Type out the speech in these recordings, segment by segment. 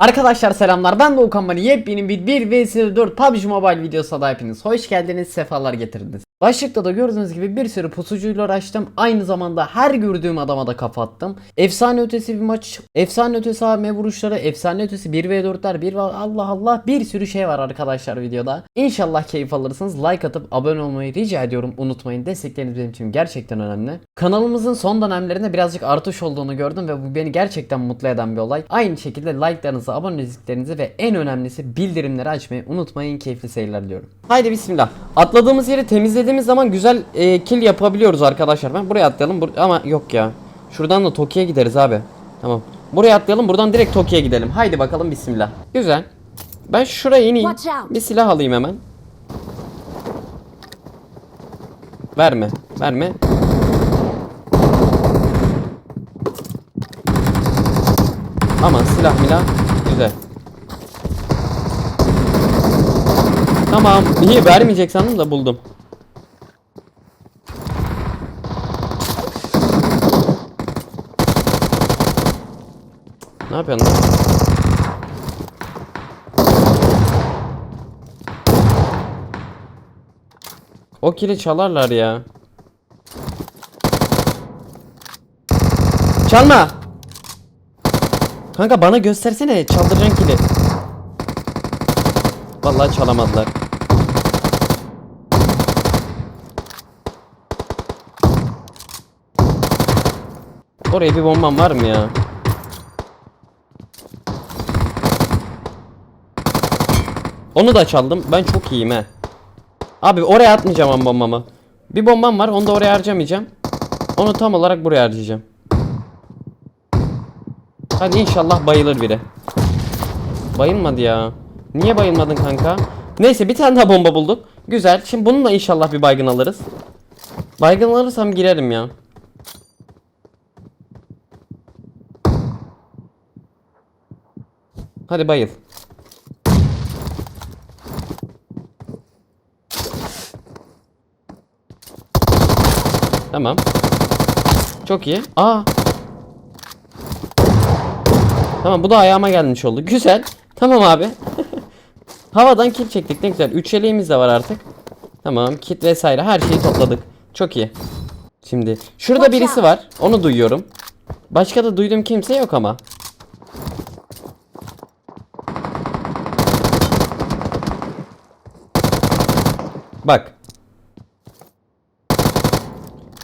Arkadaşlar selamlar ben Doğukan Mani yepyeni bir 1 vs 4 PUBG Mobile videosuna da hepiniz hoş geldiniz sefalar getirdiniz. Başlıkta da gördüğünüz gibi bir sürü pusucuyla uğraştım aynı zamanda her gördüğüm adama da kafa attım. Efsane ötesi bir maç, efsane ötesi AM vuruşları, efsane ötesi 1v4'ler, 1 Allah Allah bir sürü şey var arkadaşlar videoda. İnşallah keyif alırsınız like atıp abone olmayı rica ediyorum unutmayın destekleriniz benim için gerçekten önemli. Kanalımızın son dönemlerinde birazcık artış olduğunu gördüm ve bu beni gerçekten mutlu eden bir olay. Aynı şekilde like'larınızı, aboneliklerinizi ve en önemlisi bildirimleri açmayı unutmayın. Keyifli seyirler diliyorum. Haydi bismillah. Atladığımız yeri temizlediğimiz zaman güzel e, kill yapabiliyoruz arkadaşlar. Ben buraya atlayalım Bur- ama yok ya. Şuradan da Toki'ye gideriz abi. Tamam. Buraya atlayalım buradan direkt Toki'ye gidelim. Haydi bakalım bismillah. Güzel. Ben şuraya ineyim. Bir silah alayım hemen. Verme. Verme. Aman silah milah. Güzel. Tamam. Niye vermeyecek sandım da buldum. Yapıyorsun lan? O kili çalarlar ya. Çalma. Kanka bana göstersene çaldıracaksın kili. Vallahi çalamadılar. Oraya bir bombam var mı ya? Onu da çaldım. Ben çok iyiyim he. Abi oraya atmayacağım bombamı. Bir bombam var onu da oraya harcamayacağım. Onu tam olarak buraya harcayacağım. Hadi inşallah bayılır biri. Bayılmadı ya. Niye bayılmadın kanka? Neyse bir tane daha bomba bulduk. Güzel. Şimdi bununla inşallah bir baygın alırız. Baygın alırsam girerim ya. Hadi bayıl. Tamam. Çok iyi. Aa. Tamam bu da ayağıma gelmiş oldu. Güzel. Tamam abi. Havadan kill çektik ne güzel. Üç yeleğimiz de var artık. Tamam kit vesaire her şeyi topladık. Çok iyi. Şimdi şurada birisi var. Onu duyuyorum. Başka da duyduğum kimse yok ama. Bak.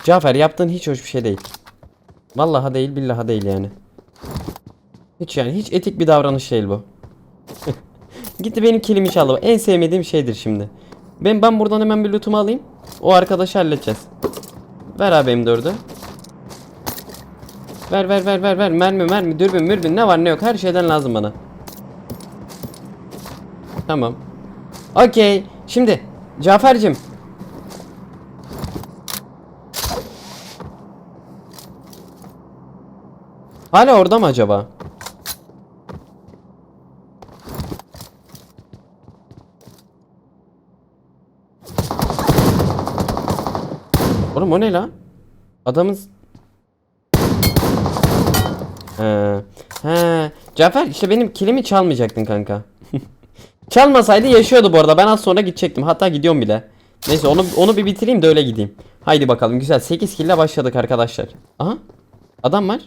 Cafer yaptığın hiç hoş bir şey değil. Vallahi değil billahi değil yani. Hiç yani hiç etik bir davranış değil bu. Gitti benim kilimi çaldı. En sevmediğim şeydir şimdi. Ben ben buradan hemen bir lootumu alayım. O arkadaşı halledeceğiz. Ver abi M4'ü. Ver ver ver ver ver. Mermi mermi dürbün mürbün ne var ne yok her şeyden lazım bana. Tamam. Okey. Şimdi Cafer'cim. Hala orada mı acaba? Oğlum o ne lan? Adamız He. He. Cafer işte benim kilimi çalmayacaktın kanka. Çalmasaydı yaşıyordu bu arada. Ben az sonra gidecektim. Hatta gidiyorum bile. Neyse onu onu bir bitireyim de öyle gideyim. Haydi bakalım güzel. 8 kill ile başladık arkadaşlar. Aha. Adam var.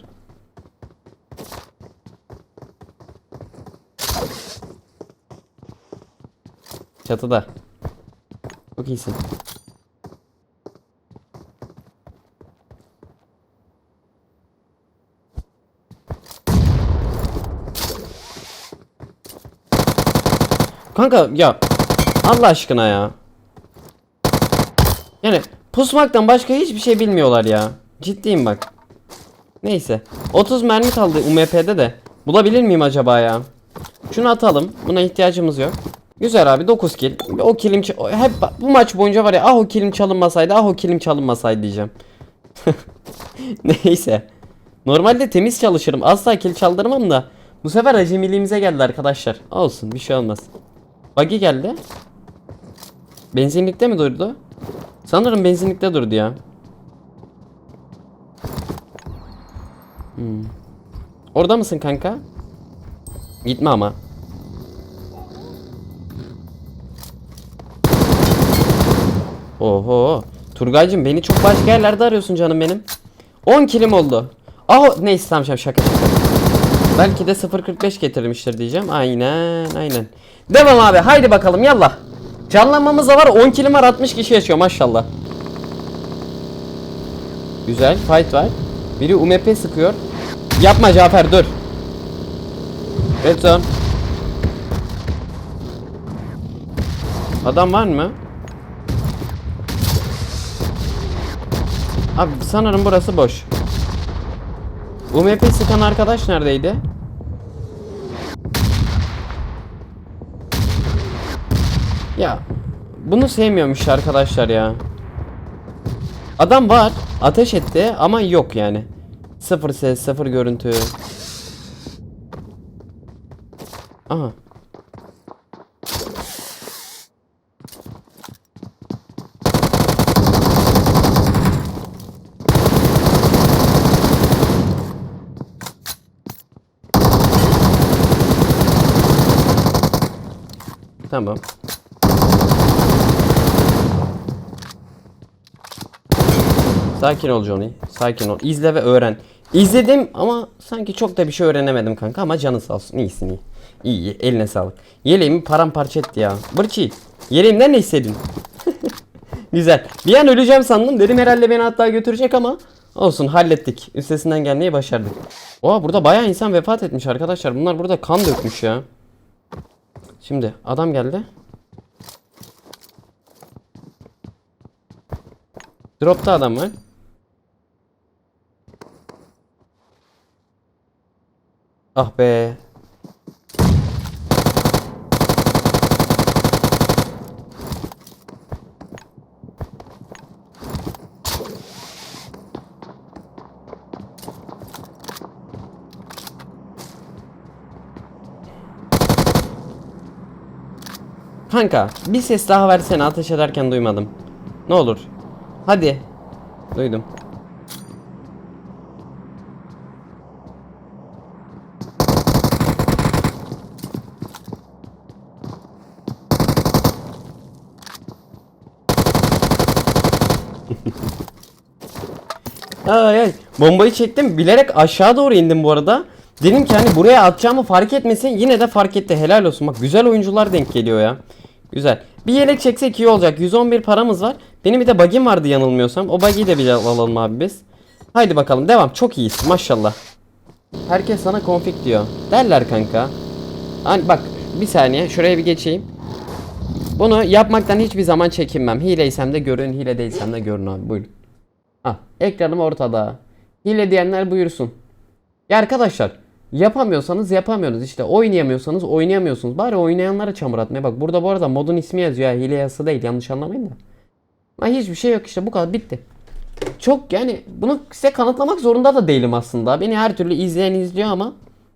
Çatıda. Çok iyisin. Kanka ya Allah aşkına ya. Yani pusmaktan başka hiçbir şey bilmiyorlar ya. Ciddiyim bak. Neyse. 30 mermi kaldı UMP'de de. Bulabilir miyim acaba ya? Şunu atalım. Buna ihtiyacımız yok. Güzel abi 9 kill. O kilim hep bu maç boyunca var ya ah o kilim çalınmasaydı ah o kilim çalınmasaydı diyeceğim. Neyse. Normalde temiz çalışırım. Asla kill çaldırmam da. Bu sefer acemiliğimize geldi arkadaşlar. Olsun bir şey olmaz. Buggy geldi. Benzinlikte mi durdu? Sanırım benzinlikte durdu ya. Hmm. Orada mısın kanka? Gitme ama. Oho. Turgaycığım beni çok başka yerlerde arıyorsun canım benim. 10 kilim oldu. Ah neyse tamam şaka şaka. Belki de 0.45 getirmiştir diyeceğim. Aynen aynen. Devam abi haydi bakalım yallah. Canlanmamız da var 10 kilim var 60 kişi yaşıyor maşallah. Güzel fight var. Biri UMP sıkıyor. Yapma Cafer dur. Red zone. Adam var mı? Abi sanırım burası boş. UMP sıkan arkadaş neredeydi? Ya bunu sevmiyormuş arkadaşlar ya. Adam var, ateş etti ama yok yani. Sıfır ses, sıfır görüntü. Aha. Tamam. Sakin ol Johnny. Sakin ol. İzle ve öğren. İzledim ama sanki çok da bir şey öğrenemedim kanka ama canı sağ olsun. İyisin iyi. İyi, iyi. eline sağlık. Yeleğimi paramparça etti ya. Bırçı. Yeleğimden ne istedin? Güzel. Bir an öleceğim sandım. Dedim herhalde beni hatta götürecek ama olsun hallettik. Üstesinden gelmeyi başardık. Oha burada bayağı insan vefat etmiş arkadaşlar. Bunlar burada kan dökmüş ya. Şimdi adam geldi. Dropta adam var. Ah be. Kanka bir ses daha versene ateş ederken duymadım. Ne olur. Hadi. Duydum. Ay ay. Bombayı çektim. Bilerek aşağı doğru indim bu arada. Dedim ki hani buraya atacağımı fark etmesin. Yine de fark etti. Helal olsun. Bak güzel oyuncular denk geliyor ya. Güzel. Bir yelek çeksek iyi olacak. 111 paramız var. Benim bir de bug'im vardı yanılmıyorsam. O bug'i de bir alalım abi biz. Haydi bakalım devam. Çok iyisin maşallah. Herkes sana config diyor. Derler kanka. Hani bak bir saniye şuraya bir geçeyim. Bunu yapmaktan hiçbir zaman çekinmem. Hileysem de görün, hile değilsem de görün abi. Buyurun. Ah, ekranım ortada. Hile diyenler buyursun. Ya arkadaşlar yapamıyorsanız yapamıyorsunuz işte oynayamıyorsanız oynayamıyorsunuz. Bari oynayanlara çamur atmaya bak. Burada bu arada modun ismi yazıyor ya hile yazısı değil yanlış anlamayın da. Ha, hiçbir şey yok işte bu kadar bitti. Çok yani bunu size kanıtlamak zorunda da değilim aslında. Beni her türlü izleyen izliyor ama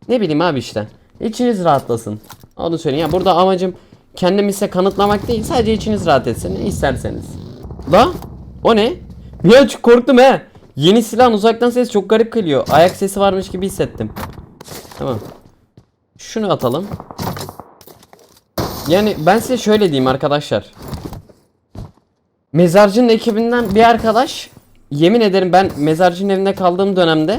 ne bileyim abi işte. İçiniz rahatlasın. Onu söyleyeyim. Ya burada amacım kendimi size kanıtlamak değil. Sadece içiniz rahat etsin. İsterseniz. La? O ne? Ya çok korktum he. Yeni silahın uzaktan ses çok garip geliyor. Ayak sesi varmış gibi hissettim. Tamam. Şunu atalım. Yani ben size şöyle diyeyim arkadaşlar. Mezarcının ekibinden bir arkadaş yemin ederim ben mezarcının evinde kaldığım dönemde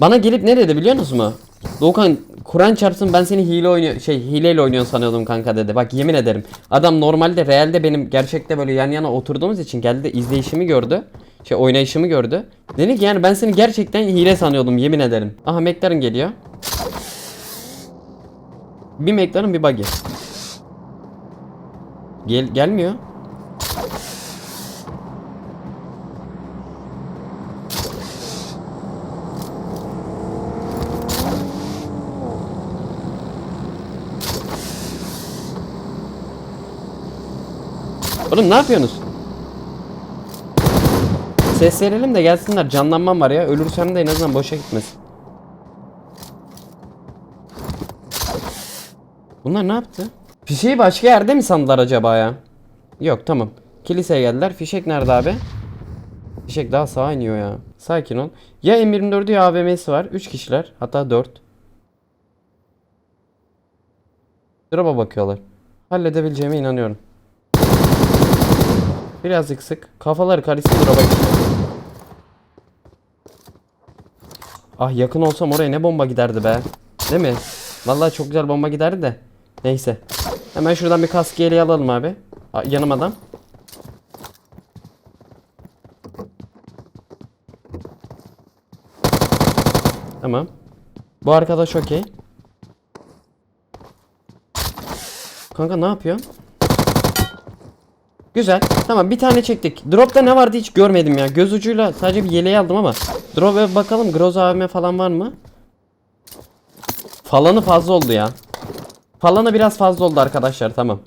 bana gelip ne dedi biliyor musunuz mu? Doğukan Kur'an çarpsın ben seni hile oynuyor şey hileyle oynuyorsun sanıyordum kanka dedi. Bak yemin ederim. Adam normalde realde benim gerçekte böyle yan yana oturduğumuz için geldi de izleyişimi gördü. Şey oynayışımı gördü. Dedi ki yani ben seni gerçekten hile sanıyordum yemin ederim. Aha McLaren geliyor. Bir McLaren bir buggy. Gel gelmiyor. Oğlum ne yapıyorsunuz? Ses verelim de gelsinler. Canlanmam var ya. Ölürsem de en azından boşa gitmesin. Bunlar ne yaptı? Fişeği başka yerde mi sandılar acaba ya? Yok tamam. Kiliseye geldiler. Fişek nerede abi? Fişek daha sağa iniyor ya. Sakin ol. Ya M24'ü ya AVM'si var. 3 kişiler. Hatta 4. Drop'a bakıyorlar. Halledebileceğime inanıyorum. Birazcık sık. Kafaları karışsın drop'a. Ah yakın olsam oraya ne bomba giderdi be. Değil mi? Vallahi çok güzel bomba giderdi de. Neyse. Hemen şuradan bir kask yeleği alalım abi. Aa, yanım adam. Tamam. Bu arkadaş okey. Kanka ne yapıyor? Güzel. Tamam bir tane çektik. Drop'ta ne vardı hiç görmedim ya. Göz ucuyla sadece bir yeleği aldım ama. Drop'a bakalım. Groz AVM falan var mı? Falanı fazla oldu ya. Falanı biraz fazla oldu arkadaşlar tamam.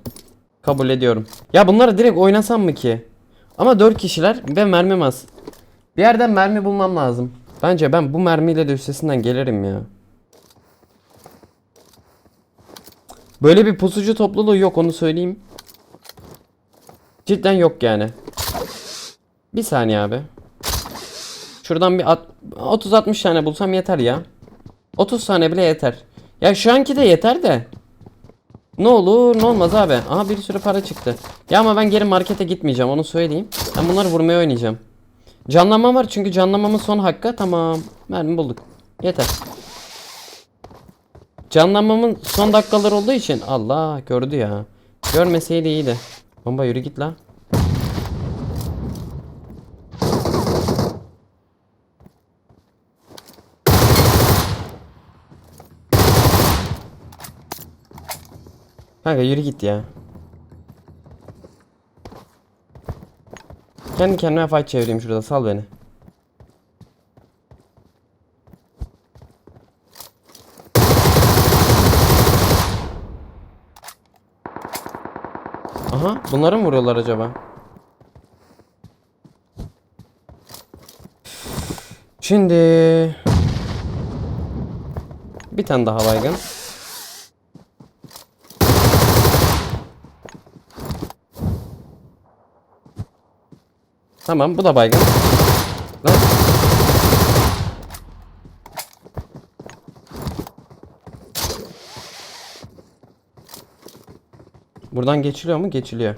Kabul ediyorum. Ya bunları direkt oynasam mı ki? Ama 4 kişiler ve mermim az. Bir yerden mermi bulmam lazım. Bence ben bu mermiyle de üstesinden gelirim ya. Böyle bir pusucu topluluğu yok onu söyleyeyim. Cidden yok yani. Bir saniye abi. Şuradan bir at- 30-60 tane bulsam yeter ya. 30 tane bile yeter. Ya şu anki de yeter de. Ne olur ne olmaz abi. Aha bir sürü para çıktı. Ya ama ben geri markete gitmeyeceğim onu söyleyeyim. Ben bunları vurmaya oynayacağım. Canlanma var çünkü canlanmamın son hakkı. Tamam. Mermi bulduk. Yeter. Canlanmamın son dakikalar olduğu için Allah gördü ya. Görmeseydi iyiydi. Bomba yürü git la. Kanka yürü git ya. Kendi kendime fight çevireyim şurada sal beni. Aha bunları mı vuruyorlar acaba? Şimdi bir tane daha baygın. Tamam bu da baygın. Buradan geçiliyor mu? Geçiliyor.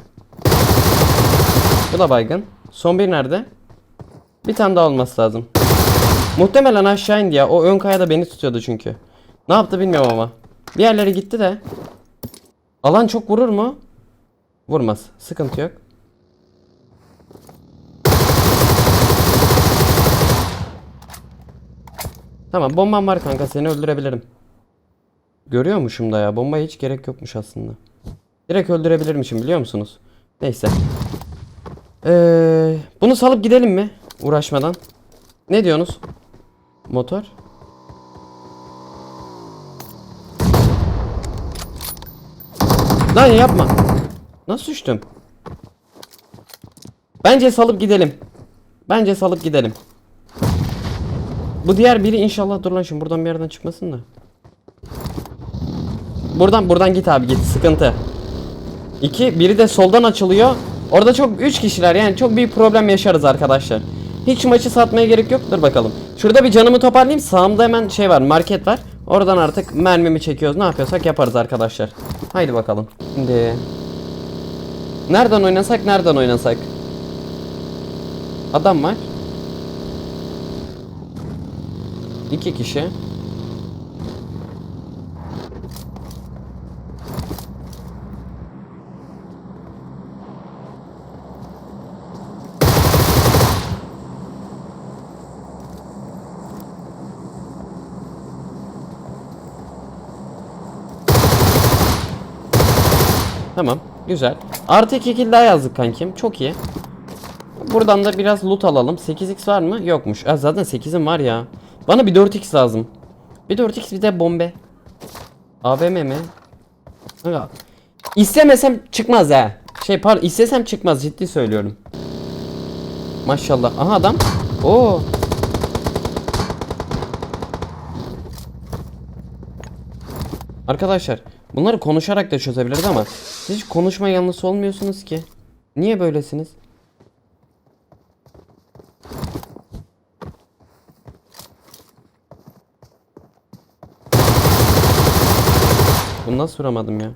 Bu da baygın. Son bir nerede? Bir tane daha olması lazım. Muhtemelen aşağı indi ya. O ön kayada beni tutuyordu çünkü. Ne yaptı bilmiyorum ama. Bir yerlere gitti de. Alan çok vurur mu? Vurmaz. Sıkıntı yok. Tamam bombam var kanka seni öldürebilirim. Görüyormuşum da ya bombaya hiç gerek yokmuş aslında. Direkt öldürebilirmişim biliyor musunuz? Neyse. Ee, bunu salıp gidelim mi? Uğraşmadan. Ne diyorsunuz? Motor. Lan yapma. Nasıl düştüm? Bence salıp gidelim. Bence salıp gidelim. Bu diğer biri inşallah dur lan şimdi buradan bir yerden çıkmasın da. Buradan buradan git abi git sıkıntı. İki biri de soldan açılıyor. Orada çok üç kişiler yani çok büyük problem yaşarız arkadaşlar. Hiç maçı satmaya gerek yok. Dur bakalım. Şurada bir canımı toparlayayım. Sağımda hemen şey var market var. Oradan artık mermimi çekiyoruz. Ne yapıyorsak yaparız arkadaşlar. Haydi bakalım. Şimdi Nereden oynasak nereden oynasak? Adam var. İki kişi. Tamam. Güzel. Artı 2 kill daha yazdık kankim. Çok iyi. Buradan da biraz loot alalım. 8x var mı? Yokmuş. Ha, zaten 8'im var ya. Bana bir 4x lazım. Bir 4x bir de bombe. AVM mi? Kanka, İstemesem çıkmaz ha. Şey pardon istesem çıkmaz ciddi söylüyorum. Maşallah. Aha adam. Oo. Arkadaşlar bunları konuşarak da çözebiliriz ama siz hiç konuşma yanlısı olmuyorsunuz ki. Niye böylesiniz? Bunu nasıl vuramadım ya?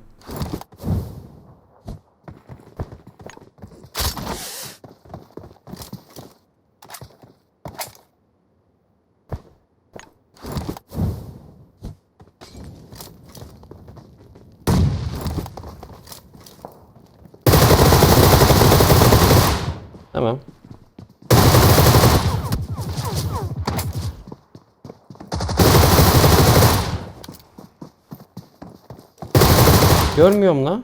Tamam. Görmüyorum la.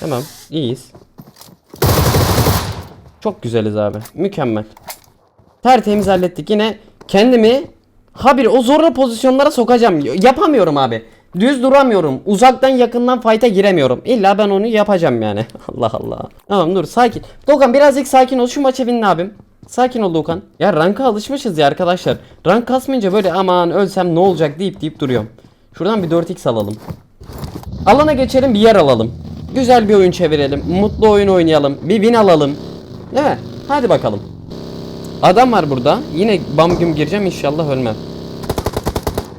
Tamam, iyiyiz. Çok güzeliz abi. Mükemmel. Tertemiz hallettik. Yine kendimi habire o zorlu pozisyonlara sokacağım. Yapamıyorum abi. Düz duramıyorum. Uzaktan yakından fight'a giremiyorum. İlla ben onu yapacağım yani. Allah Allah. Tamam dur sakin. Doğukan birazcık sakin ol. Şu maça binin abim. Sakin ol Doğukan. Ya ranka alışmışız ya arkadaşlar. Rank kasmayınca böyle aman ölsem ne olacak deyip deyip duruyorum. Şuradan bir 4x alalım. Alana geçelim bir yer alalım. Güzel bir oyun çevirelim. Mutlu oyun oynayalım. Bir win alalım. Değil mi? Hadi bakalım. Adam var burada. Yine bam güm gireceğim inşallah ölmem.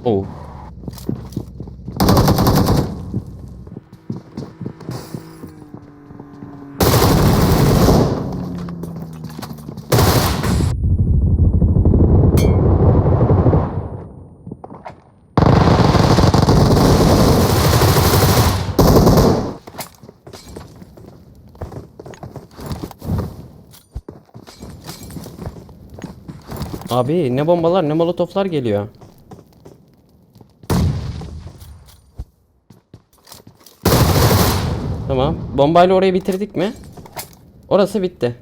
Oo. Abi ne bombalar ne molotoflar geliyor. Tamam. Bombayla orayı bitirdik mi? Orası bitti.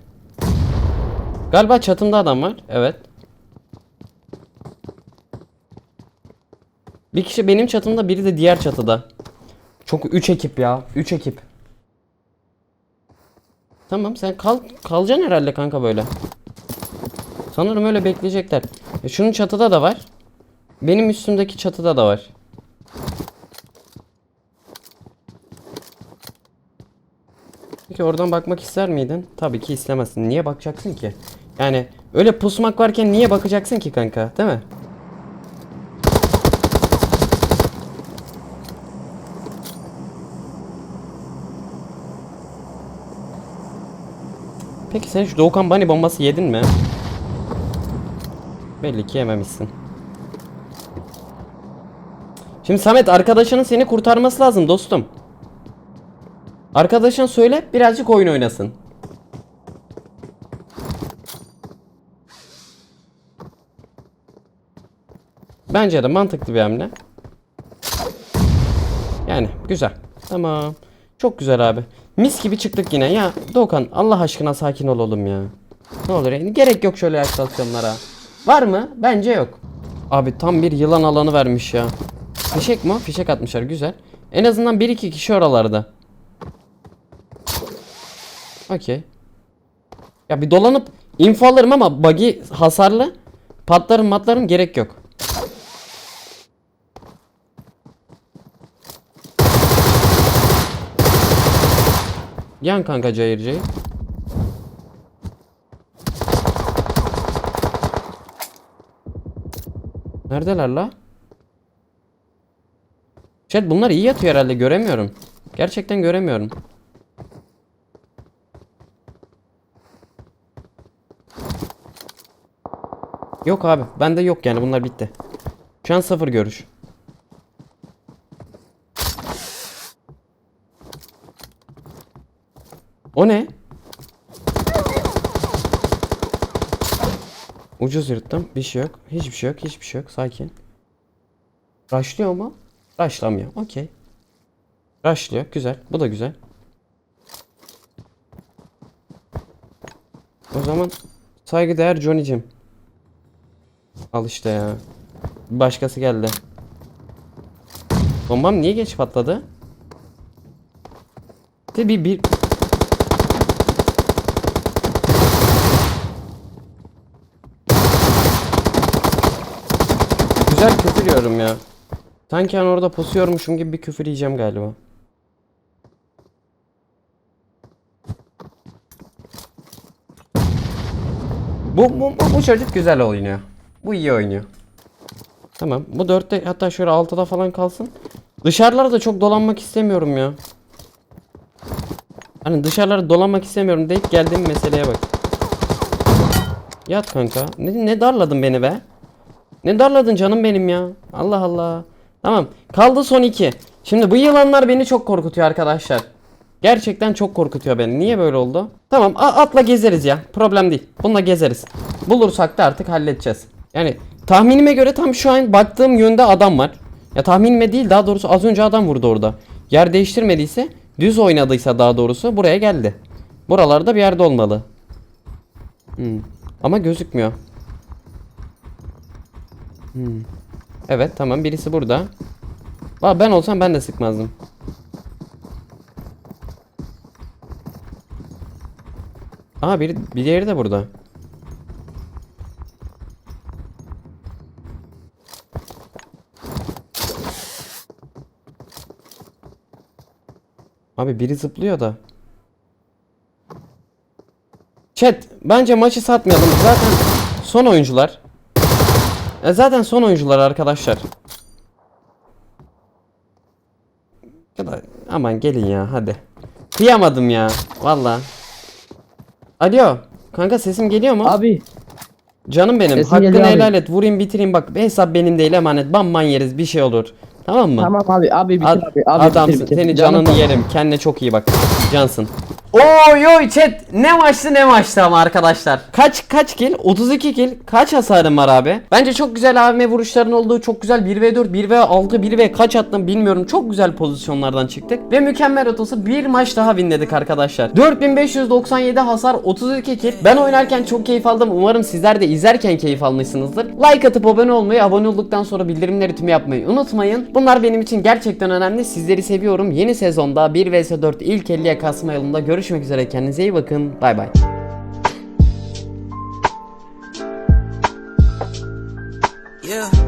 Galiba çatımda adam var. Evet. Bir kişi benim çatımda, biri de diğer çatıda. Çok 3 ekip ya. 3 ekip. Tamam sen kal kalacaksın herhalde kanka böyle. Sanırım öyle bekleyecekler. E şunun çatıda da var. Benim üstümdeki çatıda da var. Peki oradan bakmak ister miydin? Tabii ki istemezsin. Niye bakacaksın ki? Yani öyle pusmak varken niye bakacaksın ki kanka? Değil mi? Peki sen şu Doğukan Bunny bombası yedin mi? Belli ki yememişsin. Şimdi Samet arkadaşının seni kurtarması lazım dostum. Arkadaşın söyle birazcık oyun oynasın. Bence de mantıklı bir hamle. Yani güzel. Tamam. Çok güzel abi. Mis gibi çıktık yine. Ya Doğukan Allah aşkına sakin ol oğlum ya. Ne olur yani gerek yok şöyle aksasyonlara. Var mı? Bence yok. Abi tam bir yılan alanı vermiş ya. Fişek mi? Fişek atmışlar güzel. En azından 1-2 kişi oralarda. Okey. Ya bir dolanıp info alırım ama buggy hasarlı. Patlarım matlarım gerek yok. Yan kanka cayır Neredeler la? Chat bunlar iyi yatıyor herhalde göremiyorum. Gerçekten göremiyorum. Yok abi bende yok yani bunlar bitti. Şu an sıfır görüş. O ne? Ucuz yırttım. Bir şey yok. Hiçbir şey yok. Hiçbir şey yok. Sakin. Rushlıyor mu? Rushlamıyor. Okey. Rushlıyor. Güzel. Bu da güzel. O zaman saygıdeğer Johnny'cim. Al işte ya. Başkası geldi. Bombam niye geç patladı? Bir bir Güzel küfür yiyorum ya. Sanki ben orada pusuyormuşum gibi bir küfür yiyeceğim galiba. Bu, bu, bu, bu çocuk güzel oynuyor. Bu iyi oynuyor. Tamam. Bu dörtte hatta şöyle altıda falan kalsın. Dışarılarda çok dolanmak istemiyorum ya. Hani dışarılarda dolanmak istemiyorum deyip geldiğim meseleye bak. Yat kanka. Ne, ne darladın beni be? Ne darladın canım benim ya? Allah Allah. Tamam. Kaldı son iki. Şimdi bu yılanlar beni çok korkutuyor arkadaşlar. Gerçekten çok korkutuyor beni. Niye böyle oldu? Tamam atla gezeriz ya. Problem değil. Bununla gezeriz. Bulursak da artık halledeceğiz. Yani tahminime göre tam şu an baktığım yönde adam var. Ya tahminime değil daha doğrusu az önce adam vurdu orada. Yer değiştirmediyse düz oynadıysa daha doğrusu buraya geldi. Buralarda bir yerde olmalı. Hmm. Ama gözükmüyor. Hmm. Evet tamam birisi burada. Aa, ben olsam ben de sıkmazdım. Aa biri, bir diğeri de burada. Abi biri zıplıyor da. Chat bence maçı satmayalım. Zaten son oyuncular. E zaten son oyuncular arkadaşlar. Ya da aman gelin ya hadi. Kıyamadım ya valla. Alo kanka sesim geliyor mu? Abi Canım benim sesin hakkını abi. helal et vurayım bitireyim bak hesap benim değil emanet bamban yeriz bir şey olur. Tamam mı? tamam abi abi bitir Ad- abi. abi adamsın bitir, bitir. seni Canım canını yerim kendine çok iyi bak cansın. Oy oy chat ne maçtı ne maçtı ama arkadaşlar. Kaç kaç kill? 32 kill. Kaç hasarım var abi? Bence çok güzel AVM vuruşların olduğu çok güzel 1v4, 1v6, 1v kaç attım bilmiyorum. Çok güzel pozisyonlardan çıktık. Ve mükemmel otosu bir maç daha winledik arkadaşlar. 4597 hasar 32 kill. Ben oynarken çok keyif aldım. Umarım sizler de izlerken keyif almışsınızdır. Like atıp abone olmayı, abone olduktan sonra bildirimleri tüm yapmayı unutmayın. Bunlar benim için gerçekten önemli. Sizleri seviyorum. Yeni sezonda 1 vs 4 ilk 50'ye kasma yolunda görüşmek üzere. Kendinize iyi bakın. Bay bay. Yeah.